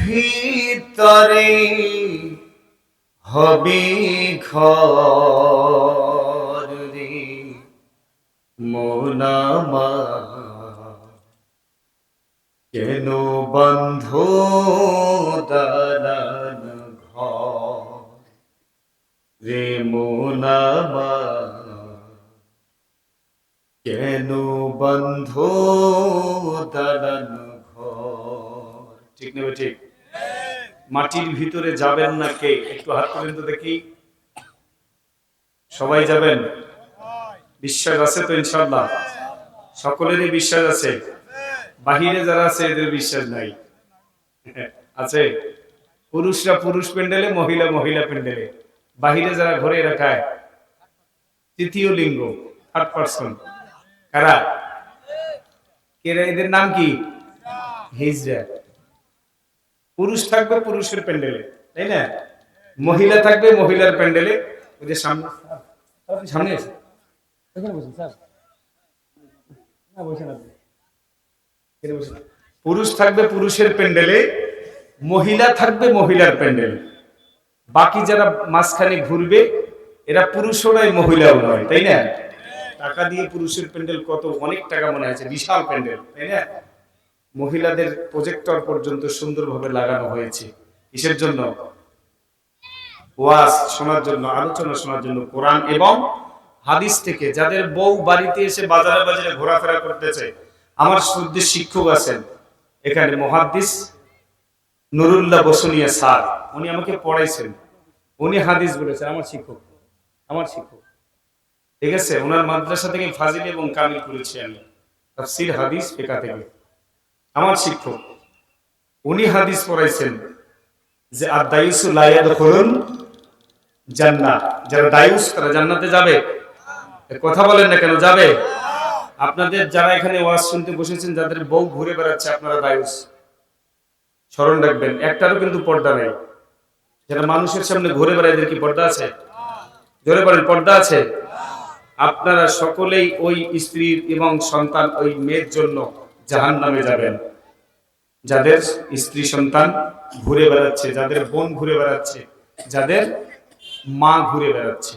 ভিতরে হবে ঘর মোনামা কেন বন্ধ দালান ঘর রে মোনামা কেন বন্ধ দালান ঠিক নেবে ঠিক? মাটির ভিতরে যাবেন না কে? একটু হাত করেন তো দেখি। সবাই যাবেন? বিশ্বাস আছে তো ইনশাল্লাহ সকলেরই বিশ্বাস আছে? বাহিরে যারা আছে, এদের বিশ্বাস নাই। আছে? পুরুষরা পুরুষ প্যান্ডেলে, মহিলা মহিলা প্যান্ডেলে। বাহিরে যারা ঘরে রাখায় তৃতীয় লিঙ্গ থার্ড পার্সন কারা? এদের নাম কি? হিজরা। পুরুষ থাকবে পুরুষের প্যান্ডেলে, তাই না? মহিলা থাকবে মহিলার প্যান্ডেলে। ওই যে সামনে সামনে আছে। পুরুষ থাকবে পুরুষের প্যান্ডেলে, মহিলা থাকবে মহিলার প্যান্ডেলে। বাকি যারা মাঝখানে ঘুরবে, এরা পুরুষও নয়, মহিলাও নয়, তাই না? টাকা দিয়ে পুরুষের প্যান্ডেল কত, অনেক টাকা মনে আছে বিশাল প্যান্ডেল, তাই না? মহিলাদের প্রজেক্টর পর্যন্ত সুন্দরভাবে লাগানো হয়েছে। কিসের জন্য? ওয়াজ শোনার জন্য, আলোচনা শোনার জন্য, কোরআন এবং হাদিস থেকে যাদের বউ বাড়িতে এসে বাজারে বাজারে ঘোরাফেরা করতেছে, আমার শ্রদ্ধের শিক্ষক আছেন, এখানে মহাদ্দিস নুরুল্লাহ বসুনিয়া স্যার, উনি আমাকে পড়াইছেন। উনি হাদিস বলেছেন, আমার শিক্ষক আমার শিক্ষক। ঠিক আছে? ওনার মাদ্রাসা থেকে ফাজিল এবং কামিল করেছি আমি। তাফসির, হাদিস, ফেকা থেকে। আমার শিক্ষক, উনি হাদিস পড়াইছেন যে আর দায়ুসু লাইয়াদ করুন জান্নাত যারা দায়ুস, তারা জান্নাতে যাবে। কথা বলেন না কেন, যাবে? আপনাদের যারা এখানে ওয়াজ শুনতে বসেছেন, যাদের বউ ঘুরে বেড়াচ্ছে, আপনারা দায়ুস। স্মরণ রাখবেন, একটারও কিন্তু পর্দা নেই। যারা মানুষের সামনে ঘুরে বেড়ায়, এদের কি পর্দা আছে? জোরে বলেন, পর্দা আছে? আপনারা সকলেই ওই স্ত্রীর এবং সন্তান, ওই মেয়ের জন্য জাহান নামে যাবেন। যাদের স্ত্রী সন্তান ঘুরে বেড়াচ্ছে, যাদের বোন ঘুরে বেড়াচ্ছে, যাদের মা ঘুরে বেড়াচ্ছে।